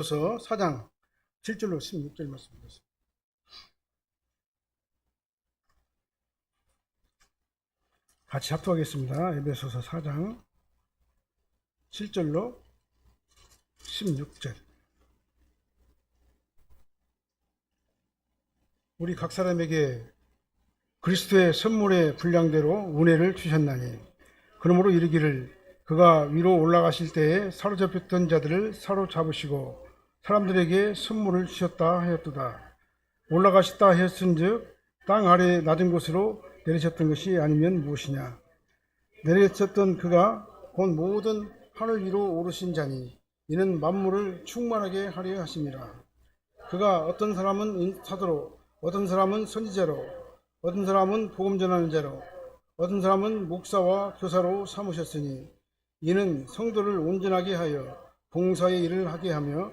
에베소서 4장 7절로 16절 말씀입니다. 같이 합독하겠습니다. 에베소서 4장 7절로 16절. 우리 각 사람에게 그리스도의 선물의 분량대로 은혜를 주셨나니 그러므로 이르기를 그가 위로 올라가실 때에 사로잡혔던 자들을 사로잡으시고 사람들에게 선물을 주셨다 하였도다. 올라가셨다 하였은즉 땅 아래 낮은 곳으로 내리셨던 것이 아니면 무엇이냐? 내리셨던 그가 곧 모든 하늘 위로 오르신 자니 이는 만물을 충만하게 하려 하심이라. 그가 어떤 사람은 사도로, 어떤 사람은 선지자로, 어떤 사람은 복음 전하는 자로, 어떤 사람은 목사와 교사로 삼으셨으니 이는 성도를 온전하게 하여 봉사의 일을 하게 하며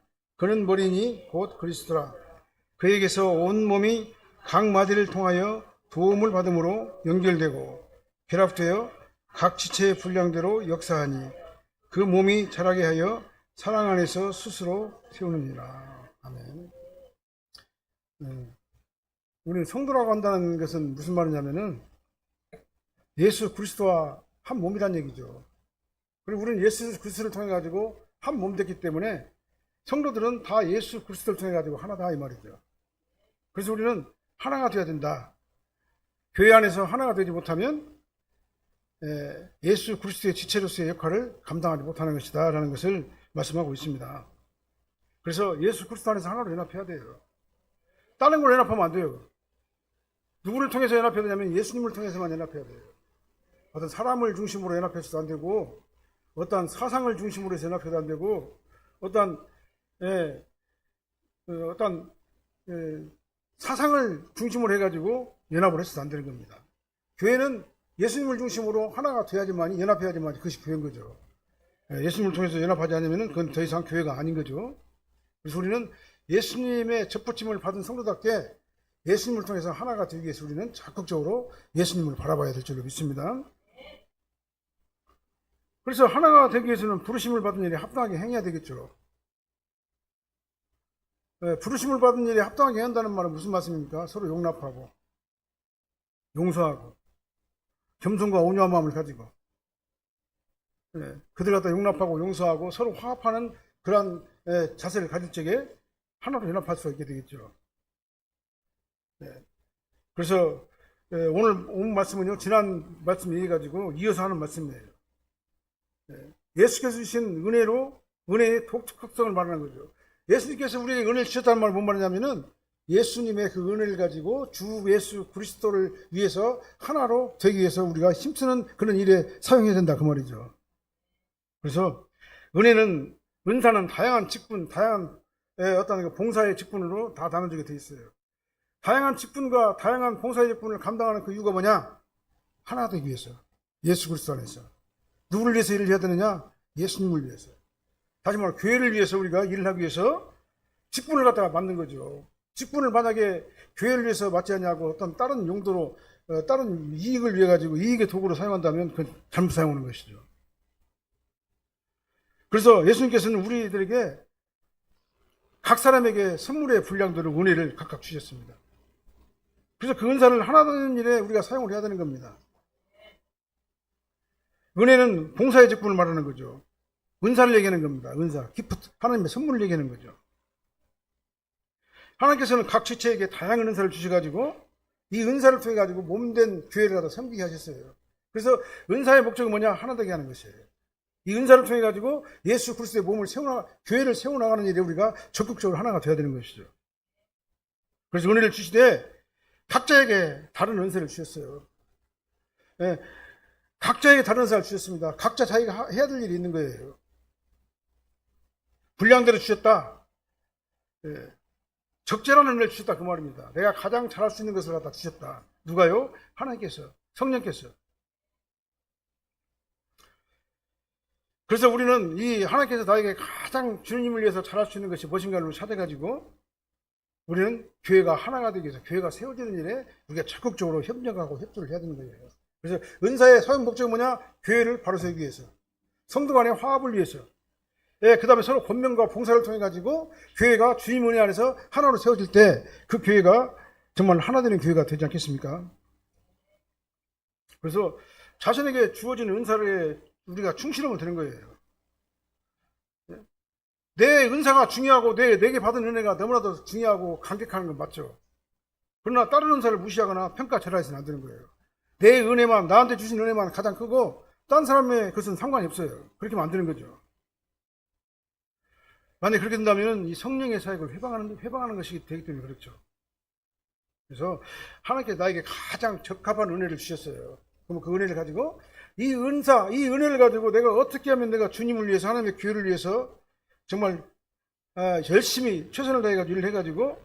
그는 머리니 곧 그리스도라. 그에게서 온 몸이 각 마디를 통하여 도움을 받음으로 연결되고 결합되어 각 지체의 분량대로 역사하니 그 몸이 자라게 하여 사랑 안에서 스스로 세우느니라. 아멘. 네. 우리 성도라고 한다는 것은 무슨 말이냐면은 예수 그리스도와 한 몸이란 얘기죠. 그리고 우리는 예수 그리스도를 통해 가지고 한 몸 됐기 때문에 성도들은 다 예수 그리스도를 통해 가지고 하나다 이 말이죠. 그래서 우리는 하나가 되어야 된다. 교회 안에서 하나가 되지 못하면 에, 예수 그리스도의 지체로서의 역할을 감당하지 못하는 것이다 라는 것을 말씀하고 있습니다. 그래서 예수 그리스도 안에서 하나로 연합해야 돼요. 다른 걸 연합하면 안 돼요. 누구를 통해서 연합해야 되냐면 예수님을 통해서만 연합해야 돼요. 어떤 사람을 중심으로 연합해서도 안 되고 어떤 사상을 중심으로 해서 연합해도 안 되고 어떤 예, 그 어떤 예, 사상을 중심으로 해가지고 연합을 해서도 안 되는 겁니다. 교회는 예수님을 중심으로 하나가 돼야지만 연합해야지만 그것이 교회인 거죠. 예, 예수님을 통해서 연합하지 않으면 그건 더 이상 교회가 아닌 거죠. 그래서 우리는 예수님의 접붙임을 받은 성도답게 예수님을 통해서 하나가 되기 위해서 우리는 적극적으로 예수님을 바라봐야 될 줄로 믿습니다. 그래서 하나가 되기 위해서는 부르심을 받은 일에 합당하게 행해야 되겠죠. 예, 부르심을 받은 일에 합당하게 한다는 말은 무슨 말씀입니까? 서로 용납하고, 용서하고, 겸손과 온유한 마음을 가지고, 예, 그들 갖다 용납하고 용서하고 서로 화합하는 그러한 예, 자세를 가질 적에 하나로 연합할 수 있게 되겠죠. 예, 그래서 예, 오늘 온 말씀은요, 지난 말씀 얘기해가지고 이어서 하는 말씀이에요. 예, 예수께서 주신 은혜로 은혜의 독특성을 말하는 거죠. 예수님께서 우리에게 은혜를 주셨다는 말을 뭔 말이냐면은 예수님의 그 은혜를 가지고 주 예수 그리스도를 위해서 하나로 되기 위해서 우리가 힘쓰는 그런 일에 사용해야 된다 그 말이죠. 그래서 은혜는 은사는 다양한 직분, 다양한 예, 어떤 그 봉사의 직분으로 다 나눠지게 돼 있어요. 다양한 직분과 다양한 봉사의 직분을 감당하는 그 이유가 뭐냐? 하나 되기 위해서. 예수 그리스도 안에서. 누구를 위해서 일을 해야 되느냐? 예수님을 위해서. 다시 말해 교회를 위해서 우리가 일을 하기 위해서 직분을 갖다가 만든 거죠. 직분을 만약에 교회를 위해서 맞지 않냐고 어떤 다른 용도로 어, 다른 이익을 위해 가지고 이익의 도구로 사용한다면 그건 잘못 사용하는 것이죠. 그래서 예수님께서는 우리들에게 각 사람에게 선물의 분량들을 은혜를 각각 주셨습니다. 그래서 그 은사를 하나 되는 일에 우리가 사용을 해야 되는 겁니다. 은혜는 봉사의 직분을 말하는 거죠. 은사를 얘기하는 겁니다. 은사, 기프트, 하나님의 선물을 얘기하는 거죠. 하나님께서는 각 지체에게 다양한 은사를 주셔가지고 이 은사를 통해 가지고 몸된 교회를 갖다 섬기게 하셨어요. 그래서 은사의 목적이 뭐냐? 하나 되게 하는 것이에요. 이 은사를 통해 가지고 예수 그리스도의 몸을 세워나 교회를 세워나가는 일에 우리가 적극적으로 하나가 되어야 되는 것이죠. 그래서 은혜를 주시되 각자에게 다른 은사를 주셨어요. 예, 각자에게 다른 은사를 주셨습니다. 각자 자기가 해야 될 일이 있는 거예요. 분량대로 주셨다. 예, 적절한 은혜를 주셨다 그 말입니다. 내가 가장 잘할 수 있는 것을 갖다 주셨다. 누가요? 하나님께서 성령께서. 그래서 우리는 이 하나님께서 나에게 가장 주님을 위해서 잘할 수 있는 것이 무엇인가를 찾아가지고 우리는 교회가 하나가 되기 위해서 교회가 세워지는 일에 우리가 적극적으로 협력하고 협조를 해야 되는 거예요. 그래서 은사의 사용 목적은 뭐냐? 교회를 바로 세우기 위해서. 성도 간의 화합을 위해서. 예, 그 다음에 서로 권면과 봉사를 통해 가지고 교회가 은혜 안에서 하나로 세워질 때 그 교회가 정말 하나 되는 교회가 되지 않겠습니까? 그래서 자신에게 주어진 은사를 우리가 충실하면 되는 거예요. 예? 내 은사가 중요하고 내, 내게 받은 은혜가 너무나도 중요하고 감격하는 건 맞죠. 그러나 다른 은사를 무시하거나 평가절하해서는 안 되는 거예요. 내 은혜만, 나한테 주신 은혜만 가장 크고, 딴 사람의 것은 상관이 없어요. 그렇게 되는 거죠. 만약 그렇게 된다면 이 성령의 사역을 회방하는, 회방하는 것이 되기 때문에 그렇죠. 그래서 하나님께 나에게 가장 적합한 은혜를 주셨어요. 그러면 그 은혜를 가지고 이 은사, 이 은혜를 가지고 내가 어떻게 하면 내가 주님을 위해서 하나님의 교회를 위해서 정말 아, 열심히 최선을 다해 가지고 일을 해 가지고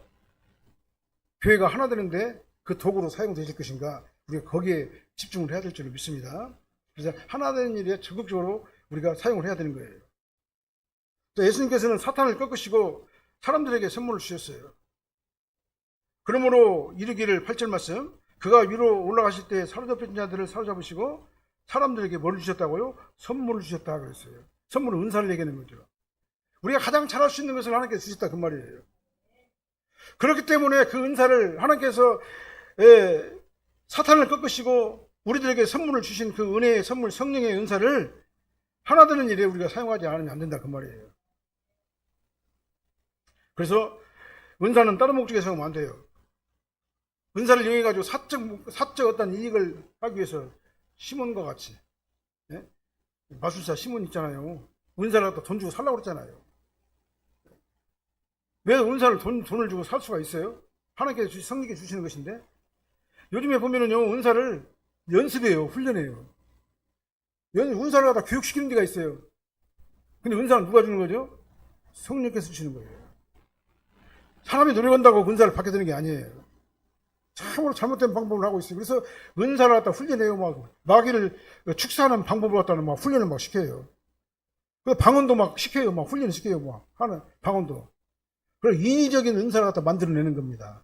교회가 하나 되는데 그 도구로 사용되실 것인가 우리가 거기에 집중을 해야 될 줄을 믿습니다. 그래서 하나 되는 일에 적극적으로 우리가 사용을 해야 되는 거예요. 또 예수님께서는 사탄을 꺾으시고 사람들에게 선물을 주셨어요. 그러므로 이르기를 8절 말씀 그가 위로 올라가실 때 사로잡힌 자들을 사로잡으시고 사람들에게 뭘 주셨다고요? 선물을 주셨다 그랬어요. 선물은 은사를 얘기하는 거죠. 우리가 가장 잘할 수 있는 것을 하나님께서 주셨다 그 말이에요. 그렇기 때문에 그 은사를 하나님께서 예, 사탄을 꺾으시고 우리들에게 선물을 주신 그 은혜의 선물 성령의 은사를 하나 되는 일에 우리가 사용하지 않으면 안 된다 그 말이에요. 그래서 은사는 다른 목적에 사용하면 안 돼요. 은사를 이용해 가지고 사적 사적 어떤 이익을 하기 위해서 시몬과 같이 예? 마술사 시몬 있잖아요. 은사를 갖다 돈 주고 살라고 그랬잖아요. 왜 은사를 돈, 돈을 주고 살 수가 있어요? 하나님께서 주, 성령께 주시는 것인데 요즘에 보면은요 은사를 연습해요 훈련해요 연, 은사를 갖다 교육시키는 데가 있어요 근데 은사는 누가 주는 거죠? 성령께서 주시는 거예요 사람이 노력한다고 은사를 받게 되는 게 아니에요 참으로 잘못된 방법을 하고 있어요 그래서 은사를 갖다 훈련해요 막 마귀를 축사하는 방법을 갖다는 막 훈련을 막 시켜요 그 방언도 막 시켜요 막 훈련을 시켜요 막 하는 방언도 그걸 인위적인 은사를 갖다 만들어내는 겁니다.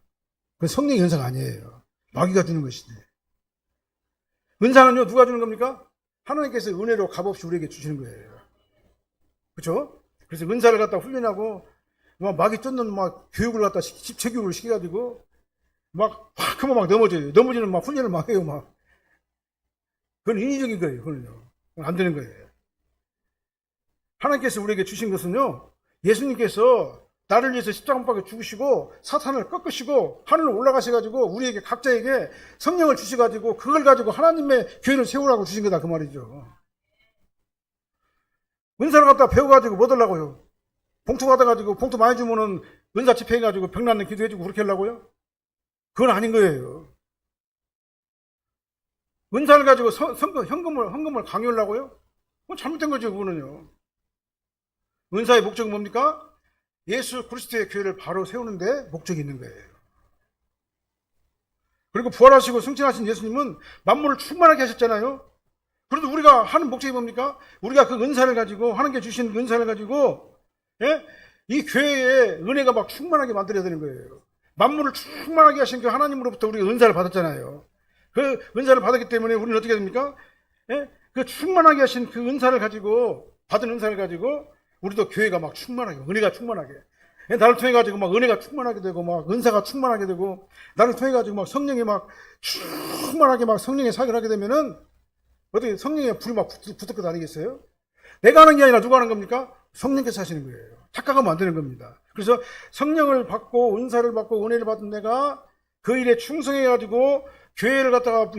그건 성령의 은사가 아니에요. 마귀가 주는 것인데. 은사는요, 누가 주는 겁니까? 하나님께서 은혜로 값없이 우리에게 주시는 거예요. 그렇죠? 그래서 은사를 갖다 훈련하고 막 마귀 쫓는 막 교육을 갖다 집체 교육을 시켜가지고 막 그만 막 넘어져요. 넘어지는 막 훈련을 막 해요. 막 그건 인위적인 거예요. 그건요. 그건 안 되는 거예요. 하나님께서 우리에게 주신 것은요. 예수님께서 나를 위해서 십자가밖에 죽으시고 사탄을 꺾으시고 하늘로 올라가셔가지고 우리에게 각자에게 성령을 주셔가지고 그걸 가지고 하나님의 교회를 세우라고 주신 거다 그 말이죠. 은사를 갖다 배워가지고 뭐 하려고요? 봉투 받아가지고 봉투 많이 주면은 은사 집회해가지고 병나는 기도해주고 그렇게 하려고요? 그건 아닌 거예요. 은사를 가지고 선, 선금, 현금을, 헌금을 강요하려고요? 그건 잘못된 거죠, 그거는요. 은사의 목적은 뭡니까? 예수 그리스도의 교회를 바로 세우는데 목적이 있는 거예요. 그리고 부활하시고 승천하신 예수님은 만물을 충만하게 하셨잖아요. 그래도 우리가 하는 목적이 뭡니까? 우리가 그 은사를 가지고 하나님께 주신 은사를 가지고 예? 이 교회에 은혜가 막 충만하게 만들어야 되는 거예요. 만물을 충만하게 하신 그 하나님으로부터 우리가 은사를 받았잖아요. 그 은사를 받았기 때문에 우리는 어떻게 됩니까? 예? 그 충만하게 하신 그 은사를 가지고 받은 은사를 가지고 우리도 교회가 막 충만하게, 은혜가 충만하게. 나를 통해 가지고 막 은혜가 충만하게 되고, 막 은사가 충만하게 되고, 나를 통해 가지고 막 성령이 막 충만하게 막 성령의 사역을 하게 되면은, 어떻게 성령의 불이 막 붙을 것 아니겠어요? 내가 하는 게 아니라 누가 하는 겁니까? 성령께서 하시는 거예요. 착각하면 안 되는 겁니다. 그래서 성령을 받고, 은사를 받고, 은혜를 받은 내가 그 일에 충성해가지고, 교회를 갖다가,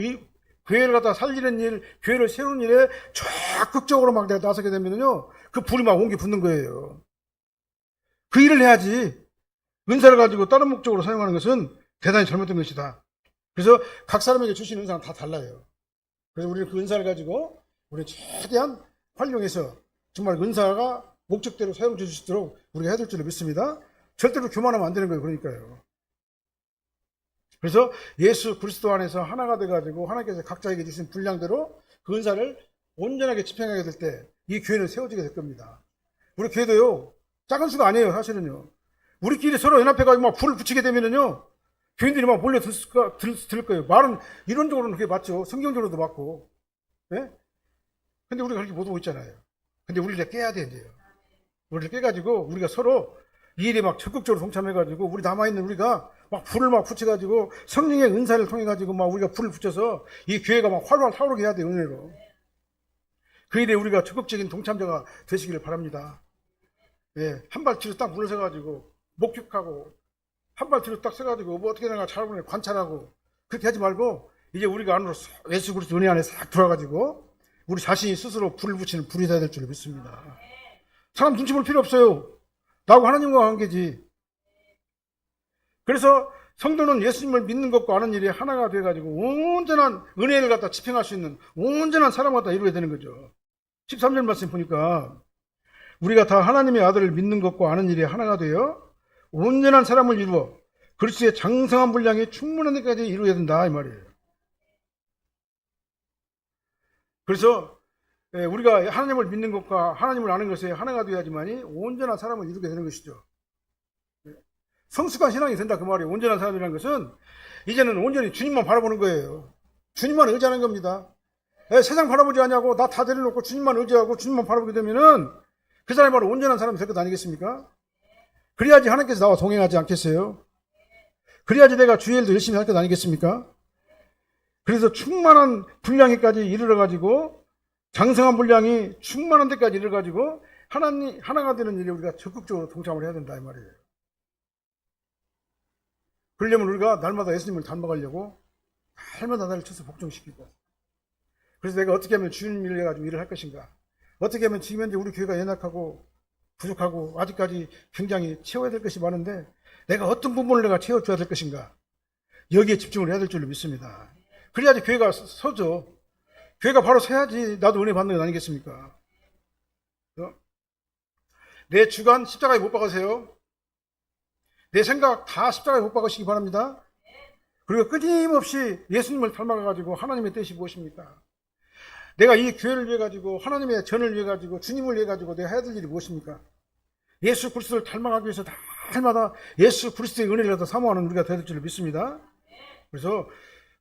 교회를 갖다가 살리는 일, 교회를 세우는 일에 적극적으로 막 내가 나서게 되면요. 그 불이 막 옹기 붙는 거예요. 그 일을 해야지. 은사를 가지고 다른 목적으로 사용하는 것은 대단히 잘못된 것이다. 그래서 각 사람에게 주신 은사는 다 달라요. 그래서 우리는 그 은사를 가지고 우리 최대한 활용해서 정말 은사가 목적대로 사용될 수 있도록 우리가 해야 될 줄을 믿습니다. 절대로 교만하면 안 되는 거예요. 그러니까요. 그래서 예수 그리스도 안에서 하나가 돼가지고 하나님께서 각자에게 주신 분량대로 그 은사를 온전하게 집행하게 될 때 이 교회는 세워지게 될 겁니다. 우리 교회도요, 작은 수가 아니에요, 사실은요. 우리끼리 서로 연합해가지고 막 불을 붙이게 되면은요, 교인들이 막 몰려 들, 거- 들, 들 거예요. 말은 이론적으로는 그게 맞죠. 성경적으로도 맞고. 예? 근데 우리가 그렇게 못 오고 있잖아요. 근데 우리를 깨야 돼, 이제요. 우리를 깨가지고 우리가 서로 이 일에 막 적극적으로 동참해가지고 우리 남아있는 우리가 막 불을 막 붙여가지고 성령의 은사를 통해가지고 막 우리가 불을 붙여서 이 교회가 막 활활 타오르게 해야 돼, 은혜로. 그 일에 우리가 적극적인 동참자가 되시기를 바랍니다. 예, 한 발 뒤로 딱 물러서가지고 목격하고 한 발 뒤로 딱 서가지고 뭐 어떻게 되나 잘 보내 관찰하고 그렇게 하지 말고 이제 우리가 안으로 싹 예수 그리스도 은혜 안에 싹 들어가가지고 우리 자신이 스스로 불을 붙이는 불이 돼야 될 줄 믿습니다. 사람 눈치 볼 필요 없어요. 나하고 하나님과 관계지. 그래서 성도는 예수님을 믿는 것과 아는 일이 하나가 돼가지고 온전한 은혜를 갖다 집행할 수 있는 온전한 사람 갖다 이루어야 되는 거죠. 13절 말씀 보니까 우리가 다 하나님의 아들을 믿는 것과 아는 일이 하나가 되어 온전한 사람을 이루어 그리스도의 장성한 분량이 충분한 데까지 이루어야 된다 이 말이에요. 그래서 예, 우리가 하나님을 믿는 것과 하나님을 아는 것에 하나가 되어야지만이 온전한 사람을 이루게 되는 것이죠. 예. 성숙한 신앙이 된다 그 말이에요. 온전한 사람이라는 것은 이제는 온전히 주님만 바라보는 거예요. 주님만 의지하는 겁니다. 예, 세상 바라보지 않냐고 나다 내려놓고 주님만 의지하고 주님만 바라보게 되면은 그 사람이 바로 온전한 사람이 될 것 아니겠습니까? 그래야지 하나님께서 나와 동행하지 않겠어요? 그래야지 내가 주의 일도 열심히 할 것 아니겠습니까? 그래서 충만한 분량에까지 이르러 가지고 장성한 분량이 충만한 데까지 이르러가지고 하나님, 하나가 되는 일에 우리가 적극적으로 동참을 해야 된다 이 말이에요. 그러려면 우리가 날마다 예수님을 닮아가려고 날마다 나를 쳐서 복종시키고 그래서 내가 어떻게 하면 주님 일을 해가지고 일을 할 것인가 어떻게 하면 지금 현재 우리 교회가 연약하고 부족하고 아직까지 굉장히 채워야 될 것이 많은데 내가 어떤 부분을 내가 채워줘야 될 것인가 여기에 집중을 해야 될 줄로 믿습니다. 그래야지 교회가 서- 서죠. 교회가 바로 서야지 나도 은혜 받는 것 아니겠습니까? 어? 내 주관 십자가에 못 박으세요. 내 생각 다 십자가에 못 박으시기 바랍니다. 그리고 끊임없이 예수님을 닮아가지고 하나님의 뜻이 무엇입니까? 내가 이 교회를 위해 가지고 하나님의 전을 위해 가지고 주님을 위해 가지고 내가 해야 될 일이 무엇입니까? 예수 그리스도를 닮아가기 위해서 날마다 예수 그리스도의 은혜를 사모하는 우리가 되는 줄 믿습니다. 그래서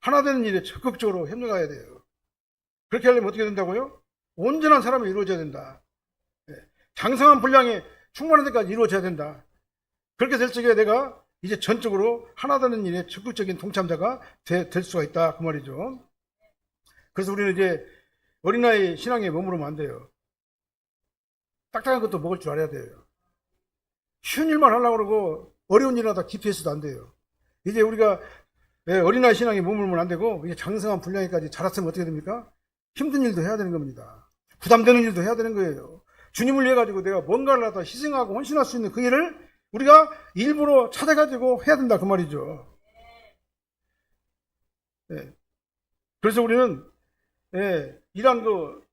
하나 되는 일에 적극적으로 협력해야 돼요. 그렇게 하려면 어떻게 된다고요? 온전한 사람이 이루어져야 된다. 예. 장성한 분량에 충분한 데까지 이루어져야 된다. 그렇게 될 적에 내가 이제 전적으로 하나 되는 일에 적극적인 동참자가 되- 될 수가 있다. 그 말이죠. 그래서 우리는 이제 어린아이 신앙에 머무르면 안 돼요. 딱딱한 것도 먹을 줄 알아야 돼요. 쉬운 일만 하려고 그러고 어려운 일 하다 깊이 해서도 안 돼요. 이제 우리가 예, 어린아이 신앙에 머물면 안 되고 이제 장성한 분량에까지 자랐으면 어떻게 됩니까? 힘든 일도 해야 되는 겁니다. 부담되는 일도 해야 되는 거예요. 주님을 위해 가지고 내가 뭔가를 하다 희생하고 헌신할 수 있는 그 일을 우리가 일부러 찾아가지고 해야 된다 그 말이죠. 예. 그래서 우리는 예, 이러한 그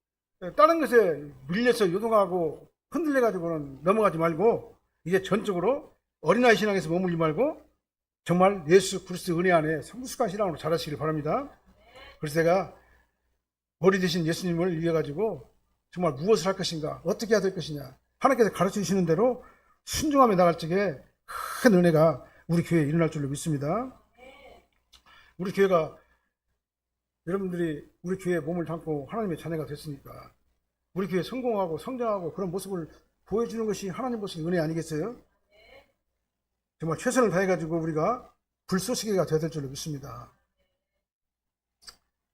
예, 다른 것에 밀려서 요동하고 흔들려 가지고는 넘어가지 말고 이제 전적으로 어린아이 신앙에서 머물지 말고 정말 예수 그리스도 은혜 안에 성숙한 신앙으로 자라시길 바랍니다. 그래서 제가 머리 대신 예수님을 위해 가지고 정말 무엇을 할 것인가, 어떻게 해야 될 것이냐, 하나님께서 가르쳐 주시는 대로 순종하며 나갈 적에 큰 은혜가 우리 교회에 일어날 줄로 믿습니다. 우리 교회가 여러분들이 우리 교회에 몸을 담고 하나님의 자녀가 됐으니까 우리 교회 성공하고 성장하고 그런 모습을 보여주는 것이 하나님 보신 은혜 아니겠어요? 정말 최선을 다해가지고 우리가 불쏘시개가 되어야 될 줄로 믿습니다.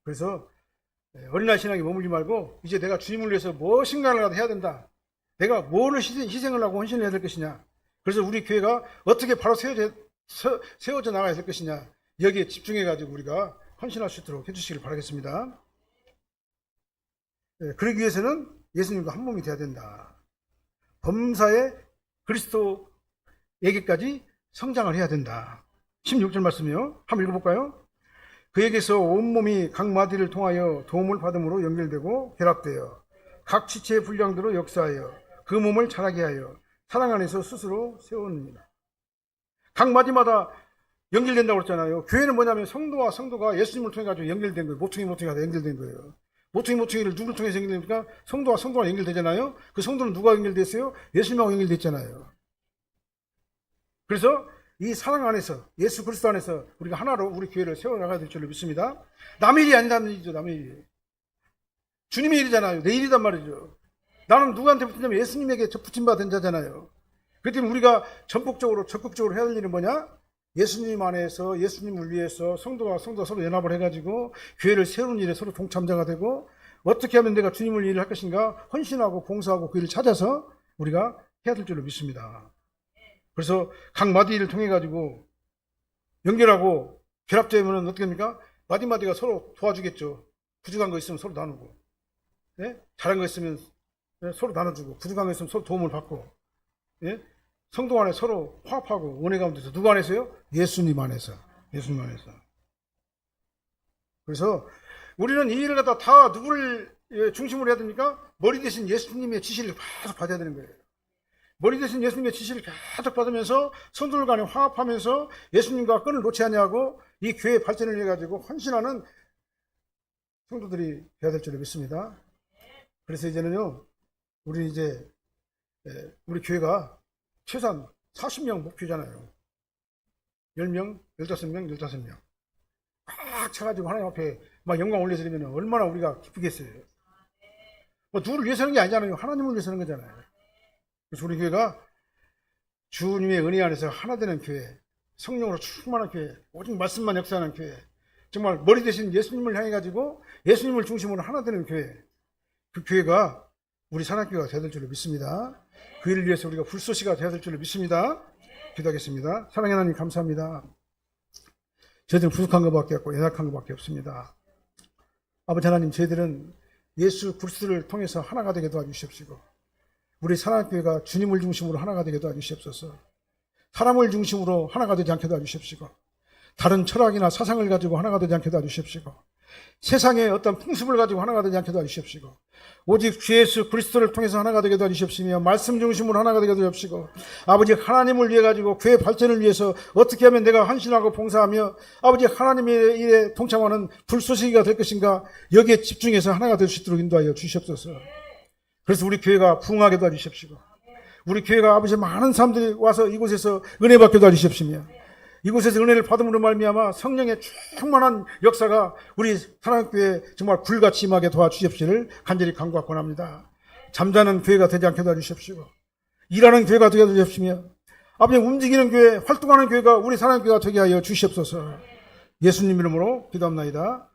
그래서 예, 어린아이 신앙에 머물지 말고 이제 내가 주님을 위해서 무엇인가를 해야 된다. 내가 희생- 희생을 하고 헌신을 해야 될 것이냐. 그래서 우리 교회가 어떻게 바로 세워져, 서- 세워져 나가야 될 것이냐. 여기에 집중해가지고 우리가 헌신할 수 있도록 해주시길 바라겠습니다. 예, 그러기 위해서는 예수님과 한 몸이 되어야 된다. 범사의 그리스도에게까지 성장을 해야 된다. 16절 말씀이요. 한번 읽어볼까요? 그에게서 온몸이 각 마디를 통하여 도움을 받음으로 연결되고 결합되어 각 지체의 분량대로 역사하여 그 몸을 자라게 하여 사랑 안에서 스스로 세우느니라. 각 마디마다 연결된다고 그랬잖아요. 교회는 뭐냐면 성도와 성도가 예수님을 통해 가지고 연결된 거예요. 모퉁이 모퉁이가 연결된 거예요. 모퉁이 모퉁이를 누구를 통해서 연결됩니까? 성도와 성도가 연결되잖아요. 그 성도는 누가 연결됐어요? 예수님하고 연결됐잖아요. 그래서 이 사랑 안에서 예수 그리스도 안에서 우리가 하나로 우리 교회를 세워 나가야 될 줄로 믿습니다. 남의 일이 아니라는 일이죠. 남의 일이. 주님의 일이잖아요. 내 일이단 말이죠. 나는 누구한테 붙냐면 예수님에게 저 붙임 받은 자잖아요. 그렇기 때문에 우리가 전폭적으로 적극적으로 해야 할 일은 뭐냐? 예수님 안에서 예수님을 위해서 성도와 성도가 서로 연합을 해가지고 교회를 세우는 일에 서로 동참자가 되고 어떻게 하면 내가 주님을 일을 할 것인가 헌신하고 봉사하고 그 일을 찾아서 우리가 해야 될 줄로 믿습니다. 그래서 각 마디를 통해 가지고 연결하고 결합되면 어떻게 합니까? 마디 마디가 서로 도와주겠죠. 부족한 거 있으면 서로 나누고, 예? 잘한 거 있으면 예? 서로 나눠주고, 부족한 거 있으면 서로 도움을 받고, 예? 성도 안에 서로 화합하고 은혜 가운데서 누구 안에서요? 예수님 안에서, 예수님 안에서. 그래서 우리는 이 일을 갖다 다 누구를 예, 중심으로 해야 됩니까? 머리 대신 예수님의 지시를 계속 받아야 되는 거예요. 머리 대신 예수님의 지시를 계속 받으면서 성도들 간에 화합하면서 예수님과 끈을 놓지 아니하고 이 교회 발전을 위해 가지고 헌신하는 성도들이 되어야 될 줄로 믿습니다. 그래서 이제는요, 우리 이제 에, 우리 교회가 최소한 40명 목표잖아요. 10명, 15명, 15명. 꽉 차가지고 하나님 앞에 막 영광 올려드리면 얼마나 우리가 기쁘겠어요. 뭐 누구를 위해서 하는 게 아니잖아요. 하나님을 위해서 하는 거잖아요. 그래서 우리 교회가 주님의 은혜 안에서 하나 되는 교회, 성령으로 충만한 교회, 오직 말씀만 역사하는 교회, 정말 머리 대신 예수님을 향해 가지고 예수님을 중심으로 하나 되는 교회, 그 교회가 우리 산악교회가 되야 될 줄로 믿습니다. 그 일을 위해서 우리가 불쏘시가 되야 될 줄로 믿습니다. 기도하겠습니다. 사랑의 하나님 감사합니다. 저희들은 부족한 것밖에 없고 연약한 것밖에 없습니다. 아버지 하나님, 저희들은 예수 그리스도를 통해서 하나가 되게 도와주시옵시고 우리 산악교회가 주님을 중심으로 하나가 되게 도와주시옵소서. 사람을 중심으로 하나가 되지 않게 도와주시옵시고 다른 철학이나 사상을 가지고 하나가 되지 않게 도와주시옵시고 세상의 어떤 풍습을 가지고 하나가 되지 않게 도와주시옵시고 오직 주 예수 그리스도를 통해서 하나가 되게 도와주시옵시며 말씀 중심으로 하나가 되게 도와주시고 아버지 하나님을 위해 가지고 교회 발전을 위해서 어떻게 하면 내가 헌신하고 봉사하며 아버지 하나님의 일에 동참하는 불쏘시기가 될 것인가 여기에 집중해서 하나가 될 수 있도록 인도하여 주시옵소서 그래서 우리 교회가 부흥하게 도와주십시고 우리 교회가 아버지 많은 사람들이 와서 이곳에서 은혜 받게 도와주십시며 이곳에서 은혜를 받음으로 말미암아 성령의 충만한 역사가 우리 사랑교회 정말 불같이 임하게 도와주십시를 간절히 간구하고 합니다. 잠자는 교회가 되지 않게 도와주십시오. 일하는 교회가 되게 도와주십시며 아버지 움직이는 교회, 활동하는 교회가 우리 사랑교회가 되게 하여 주시옵소서. 예수님 이름으로 기도합나이다.